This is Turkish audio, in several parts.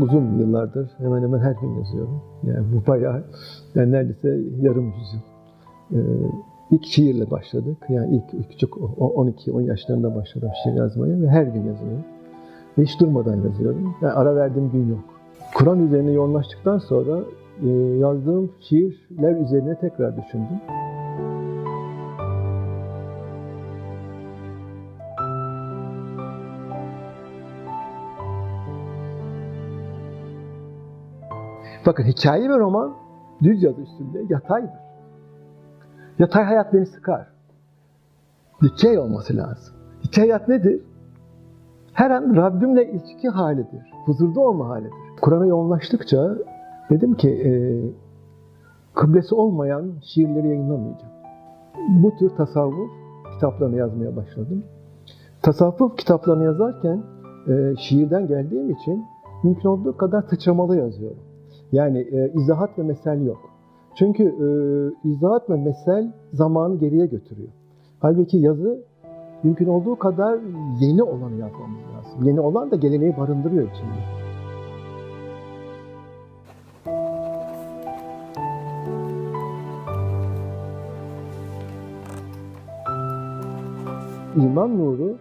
Uzun yıllardır hemen hemen her gün yazıyorum. Yani bu bayağı, yani neredeyse yarım yüzyıl. Ee, ilk şiirle başladık. Yani ilk küçük 12-10 yaşlarında başladım şiir yazmaya ve her gün yazıyorum. Ve hiç durmadan yazıyorum. Yani ara verdiğim gün yok. Kur'an üzerine yoğunlaştıktan sonra e, yazdığım şiirler üzerine tekrar düşündüm. Bakın hikaye ve roman düz yazı üstünde yataydır. Yatay hayat beni sıkar. Dikey olması lazım. Dikey hayat nedir? Her an Rabbimle ilişki halidir. Huzurda olma halidir. Kur'an'a yoğunlaştıkça dedim ki e, kıblesi olmayan şiirleri yayınlamayacağım. Bu tür tasavvuf kitaplarını yazmaya başladım. Tasavvuf kitaplarını yazarken e, şiirden geldiğim için mümkün olduğu kadar sıçramalı yazıyorum. Yani e, izahat ve mesel yok. Çünkü e, izahat ve mesel zamanı geriye götürüyor. Halbuki yazı mümkün olduğu kadar yeni olanı yazmamız lazım. Yeni olan da geleneği barındırıyor içinde. İman nuru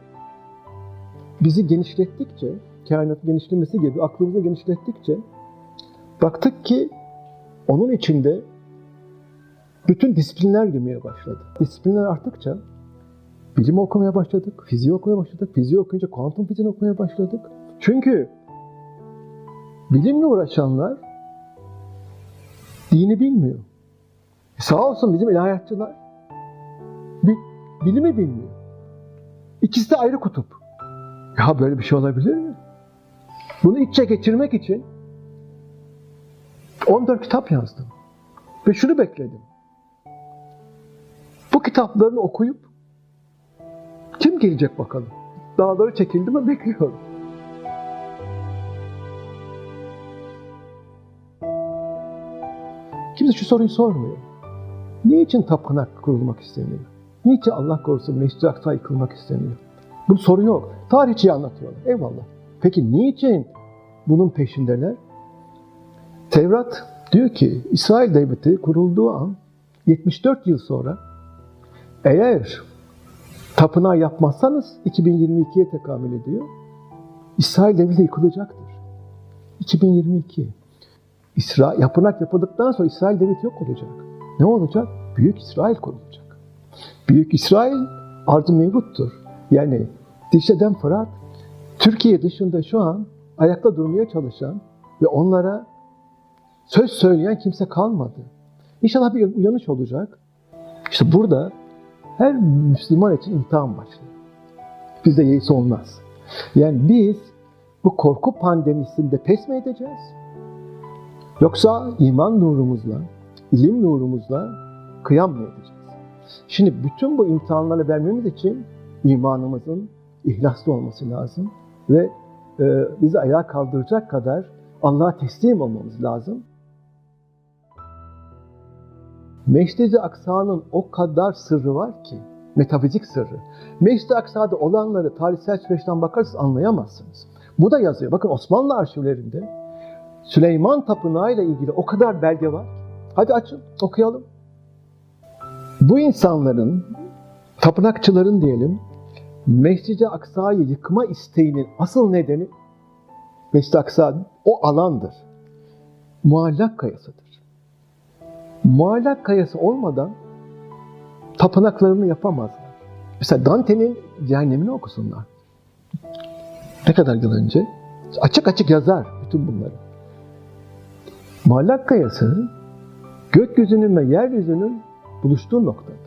bizi genişlettikçe, kainatın genişlemesi gibi aklımızı genişlettikçe baktık ki onun içinde bütün disiplinler girmeye başladı. Disiplinler arttıkça bilim okumaya başladık, fiziği okumaya başladık. Fiziği okuyunca kuantum fiziğini okumaya başladık. Çünkü bilimle uğraşanlar dini bilmiyor. Sağ olsun bizim ilahiyatçılar bi- bilimi bilmiyor. İkisi de ayrı kutup. Ya böyle bir şey olabilir mi? Bunu içe geçirmek için 14 kitap yazdım. Ve şunu bekledim. Bu kitaplarını okuyup kim gelecek bakalım? Dağları çekildi mi bekliyorum. Kimse şu soruyu sormuyor. Niçin tapınak kurulmak isteniyor? Niçin Allah korusun Mescid-i Aksa yıkılmak isteniyor? Bu soru yok. Tarihçiyi anlatıyorlar. Eyvallah. Peki niçin bunun peşindeler? Tevrat diyor ki İsrail Devleti kurulduğu an 74 yıl sonra eğer tapınağı yapmazsanız 2022'ye tekamül ediyor. İsrail Devleti yıkılacaktır. 2022. İsrail, yapınak yapıldıktan sonra İsrail Devleti yok olacak. Ne olacak? Büyük İsrail kurulacak. Büyük İsrail arz-ı mevcuttur. Yani Dişle'den Fırat, Türkiye dışında şu an ayakta durmaya çalışan ve onlara söz söyleyen kimse kalmadı. İnşallah bir uyanış olacak. İşte burada her Müslüman için imtihan başlıyor. Bizde yeğisi olmaz. Yani biz bu korku pandemisinde pes mi edeceğiz? Yoksa iman nurumuzla, ilim nurumuzla kıyam mı edeceğiz? Şimdi bütün bu imtihanları vermemiz için imanımızın ihlaslı olması lazım ve e, bizi ayağa kaldıracak kadar Allah'a teslim olmamız lazım. Meşridi Aksa'nın o kadar sırrı var ki, metafizik sırrı. Meşridi Aksa'da olanları tarihsel süreçten bakarsanız anlayamazsınız. Bu da yazıyor. Bakın Osmanlı arşivlerinde Süleyman Tapınağı ile ilgili o kadar belge var. Hadi açın, okuyalım. Bu insanların, tapınakçıların diyelim, Mescid-i Aksa'yı yıkma isteğinin asıl nedeni Mescid-i Aksa o alandır. Muallak kayasıdır. Muallak kayası olmadan tapınaklarını yapamazlar. Mesela Dante'nin cehennemini okusunlar. Ne kadar yıl önce? Açık açık yazar bütün bunları. Muallak kayası gökyüzünün ve yeryüzünün buluştuğu noktadır.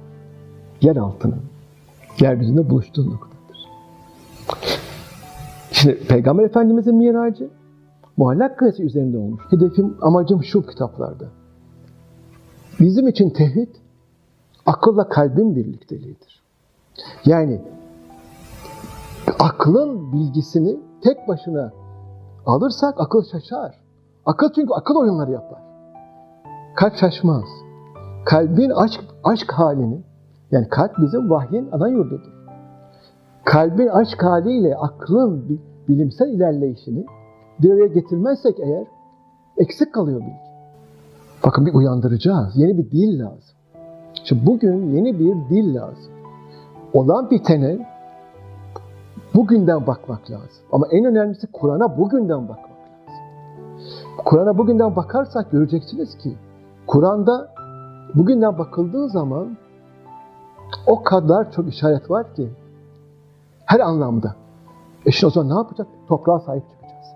Yer altının, yeryüzünde buluştuğu noktadır. Şimdi Peygamber Efendimiz'in miracı muallak kayası üzerinde olmuş. Hedefim, amacım şu kitaplarda. Bizim için tevhid, akılla kalbin birlikteliğidir. Yani aklın bilgisini tek başına alırsak akıl şaşar. Akıl çünkü akıl oyunları yapar. Kalp şaşmaz. Kalbin aşk, aşk halini, yani kalp bizim vahyin ana yurdudur. Kalbin aşk haliyle aklın bilimsel ilerleyişini bir araya getirmezsek eğer eksik kalıyor bilgi. Bakın bir uyandıracağız. Yeni bir dil lazım. Şimdi bugün yeni bir dil lazım. Olan bitene bugünden bakmak lazım. Ama en önemlisi Kur'an'a bugünden bakmak lazım. Kur'an'a bugünden bakarsak göreceksiniz ki Kur'an'da bugünden bakıldığı zaman o kadar çok işaret var ki her anlamda. E şimdi o zaman ne yapacak? Toprağa sahip çıkacağız.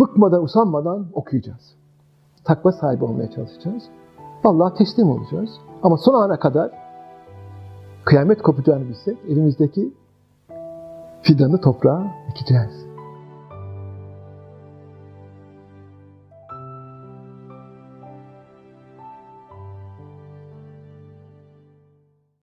Bıkmadan, usanmadan okuyacağız. Takva sahibi olmaya çalışacağız. Allah'a teslim olacağız. Ama son ana kadar kıyamet kopacağını bilsek elimizdeki fidanı toprağa ekeceğiz.